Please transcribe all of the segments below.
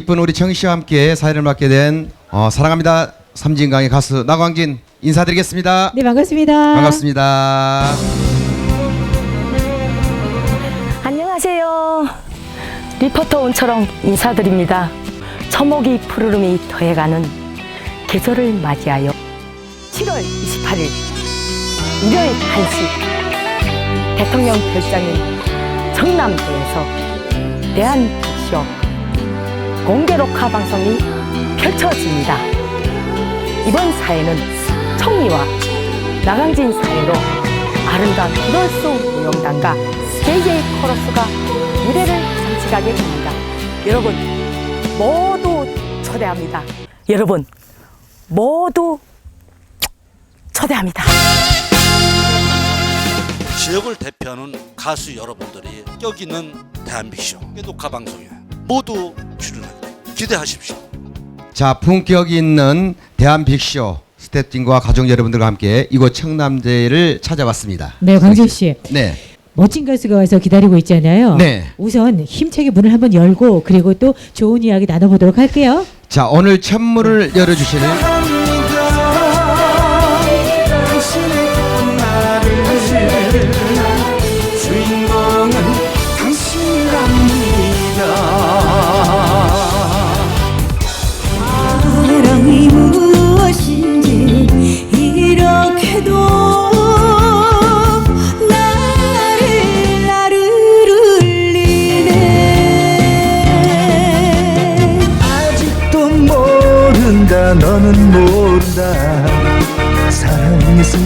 이쁜 우리 정희 씨와 함께 사회를 맡게 된 어, 사랑합니다 삼진강의 가수 나광진 인사드리겠습니다. 네 반갑습니다. 반갑습니다. 안녕하세요. 리포터 온처럼 인사드립니다. 처목이 푸르름이 더해가는 계절을 맞이하여 7월 28일 일요일 1시 대통령 별장인 정남도에서 대한북쇼 녹화 방송이 펼쳐집니다. 이번 사회는 청리와 나강진 사회로 아름다운 브롤스 무용단과 JJ 코러스가 무대를 장식하게 됩니다. 여러분 모두 초대합니다. 여러분 모두 초대합니다. 지역을 대표하는 가수 여러분들이 격 있는 대한민쇼 녹화 방송에 모두 출연하게. 기대하십시오. 자 품격 있는 대한 빅쇼 스태프팀과 가족 여러분들과 함께 이곳 청남대를 찾아왔습니다. 네 광진 씨 네. 멋진 가수가 와서 기다리고 있잖아요. 네. 우선 힘차게 문을 한번 열고 그리고 또 좋은 이야기 나눠보도록 할게요. 자 오늘 첫 문을 열어주실 주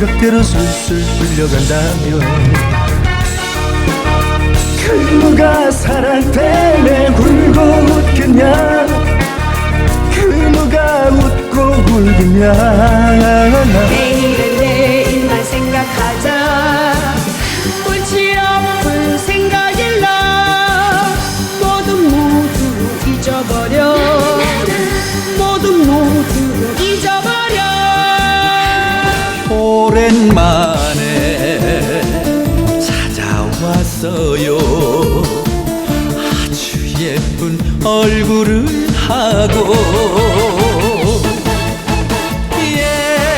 생각대로 술술 풀려간다면 그 누가 사랑 때문에 울고 웃겠냐? 그 누가 웃고 울겠냐 찾아왔어요. 아주 예쁜 얼굴을 하고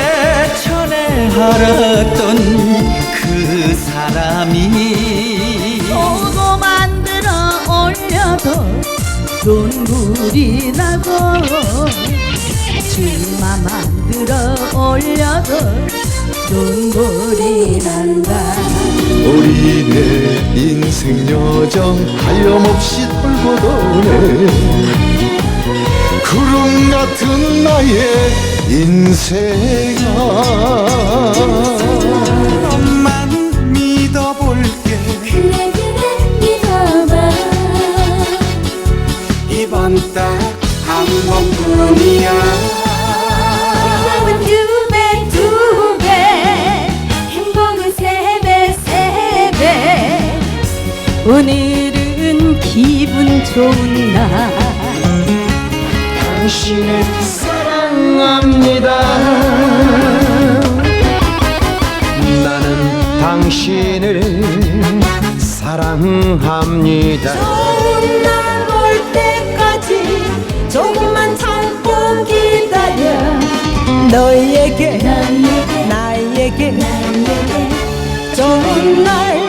예전에 알았던 그 사람이 보고 만들어 올려도 눈물이 나고 춤만 만들어 올려도 눈물이 난다. 우리 내 인생 여정 하염없이 돌고 도네. 구름 같은 나의 인생아. 너만 믿어볼게. 그래 그래 믿어봐. 이번 딱 한 번뿐이야 오늘은 기분 좋은 날. 당신을 사랑합니다. 나는 당신을 사랑합니다. 좋은 날 올 때까지 조금만 참고 기다려. 너에게 나에게 좋은 날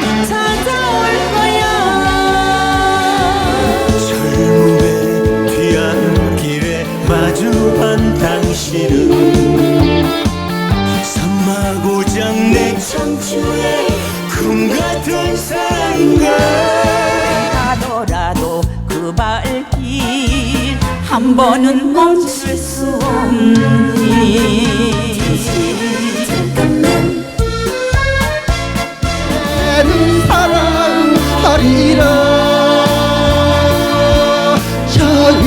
길 한 번은 멈출 수 없니? 잠깐만 사랑하리라. 처음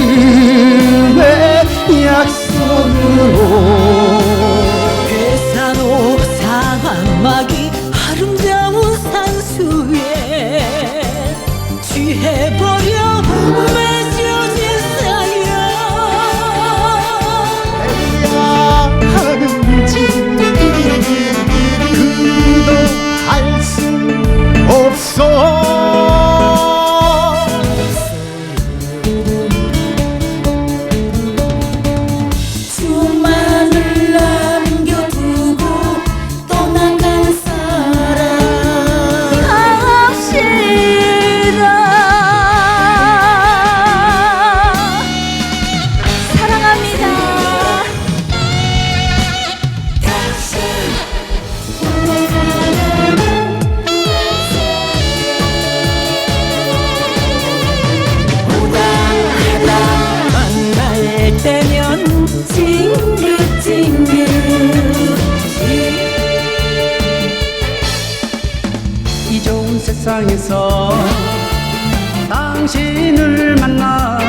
살면서 당신을 만나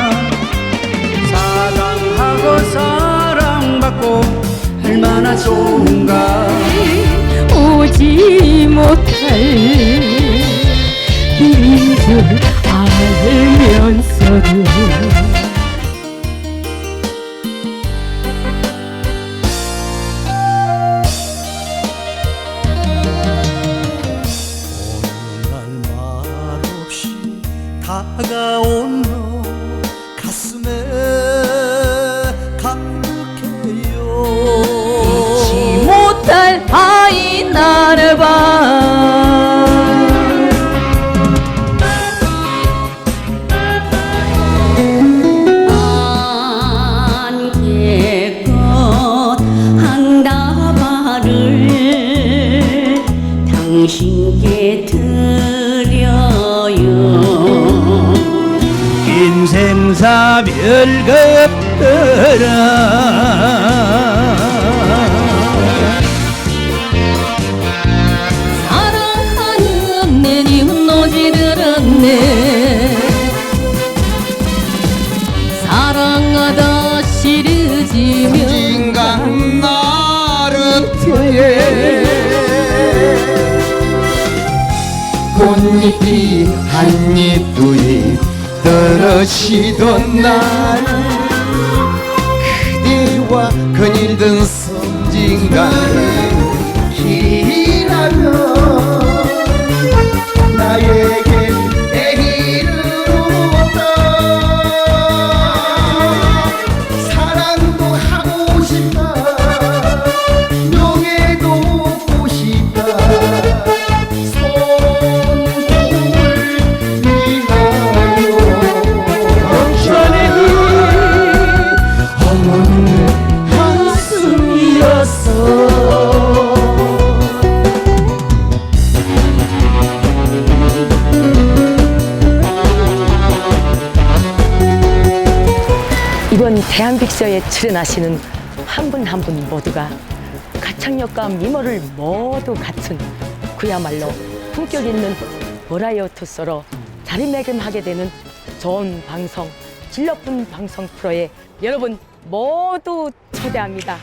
사랑하고 사랑받고 얼마나 좋은가? 오지 못할 일인 줄 알면서도 당신께 드려요. 인생사 별겁더라 꽃잎이 한잎 두잎 떨어지던 날 그대와 거닐던 섬진강에 대한빅서에 출연하시는 한 분 한 분 모두가 가창력과 미모를 모두 갖춘 그야말로 품격 있는 버라이어티서로 자리매김하게 되는 좋은 방송, 질 높은 방송 프로에 여러분 모두 초대합니다.